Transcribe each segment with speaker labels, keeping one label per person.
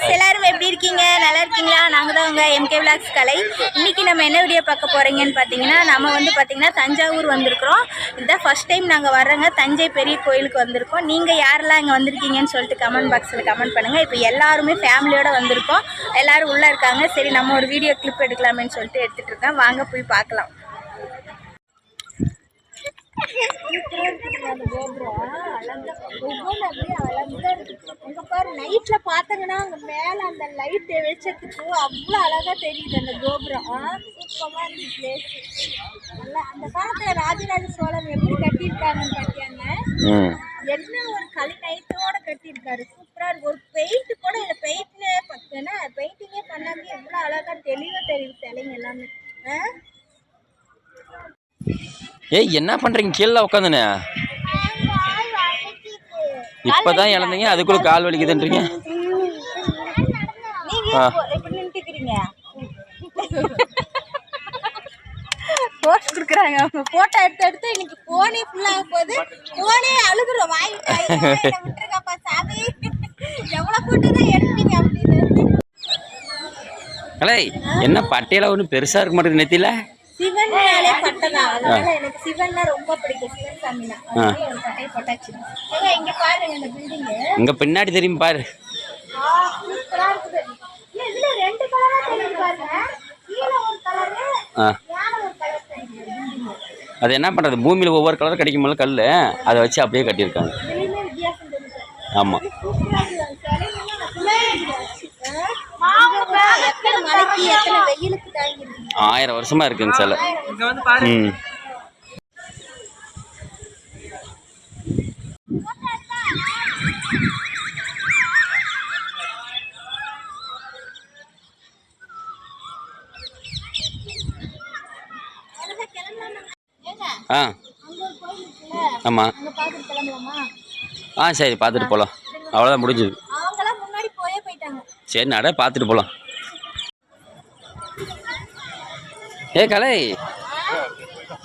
Speaker 1: friends எல்லாரும் எப்படி இருக்கீங்க நல்லா இருக்கீங்களா நாங்கள் தான் உங்கள் எம்கே விளாக்ஸ் கலை இன்றைக்கி நம்ம என்ன வீடியோ பார்க்க போகிறீங்கன்னு பார்த்தீங்கன்னா நம்ம வந்து பார்த்திங்கன்னா தஞ்சாவூர் வந்திருக்கிறோம் இதுதான் ஃபஸ்ட் டைம் நாங்கள் வர்றோங்க தஞ்சை பெரிய கோயிலுக்கு வந்திருக்கோம் நீங்கள் யாரெல்லாம் இங்கே வந்திருக்கீங்கன்னு சொல்லிட்டு கமெண்ட் பாக்ஸில் கமெண்ட் பண்ணுங்கள் இப்போ எல்லாருமே ஃபேமிலியோடு வந்திருக்கோம் எல்லோரும் உள்ளே இருக்காங்க சரி நம்ம ஒரு வீடியோ கிளிப் எடுக்கலாமேன்னு சொல்லிட்டு எடுத்துகிட்டு இருக்கேன் வாங்க போய் பார்க்கலாம் அங்க பாரு நைட்ல பாத்தீங்கன்னா அங்க மேல அந்த லைட் வெளிச்சத்துக்கு அவ்வளவு அழகா தெரியுது அந்த கோபுரம் சூப்பரா இருக்கு பிளேஸ் நல்லா
Speaker 2: அந்த காலத்துல ராஜராஜ சோழன் எப்படி கட்டியிருக்காருன்னு பாத்தியாங்க என்ன ஒரு கலை நைட்டோட கட்டியிருக்காரு சூப்பரா இருக்கு ஒரு பெயிண்ட் கூட இல்ல பெயிண்ட் ஏன்னா பெயிண்டிங்கே பண்ணாங்க எவ்வளவு அழகா தெளிவா தெரியுது சிலைங்க எல்லாமே ஆஹ் ஏய் என்ன பண்ணுறீங்க கீழே உட்காந்துண்ணே இப்போ தான் இழந்தீங்க அதுக்குள்ளே கால் வலிக்குதுன்றீங்க ஆ போட்டு கொடுக்குறாங்க என்ன பட்டையில ஒன்றும் பெருசாக இருக்க மாட்டேங்குது நெத்தில
Speaker 1: சிவன்னாலே பட்டதான் அதனால எனக்கு ரொம்ப பிடிக்கும் சிவன் இங்க பாருங்க இந்த பில்டிங் இங்க பின்னாடி தெரியும் பாரு
Speaker 2: அது என்ன பண்றது பூமியில ஒவ்வொரு கலர் கிடைக்கும்போது கல்லு அதை வச்சு அப்படியே கட்டியிருக்காங்க ஆமா ஆயிரம் வருஷமா இருக்குங்க சில ம் ஆ ஆமாம் ஆ சரி பார்த்துட்டு போகலாம் அவ்வளோதான் முடிஞ்சது சரி நட பார்த்துட்டு போகலாம் ஏ கலை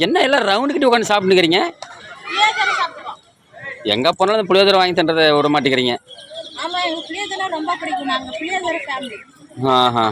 Speaker 2: என்ன எல்லாம் ரவுண்டு கிட்ட உட்காந்து சாப்பிட்டுக்கிறீங்க எங்கே போனாலும் புளியோதரை வாங்கி தண்டதை விட மாட்டேங்கிறீங்க
Speaker 1: ஆஹா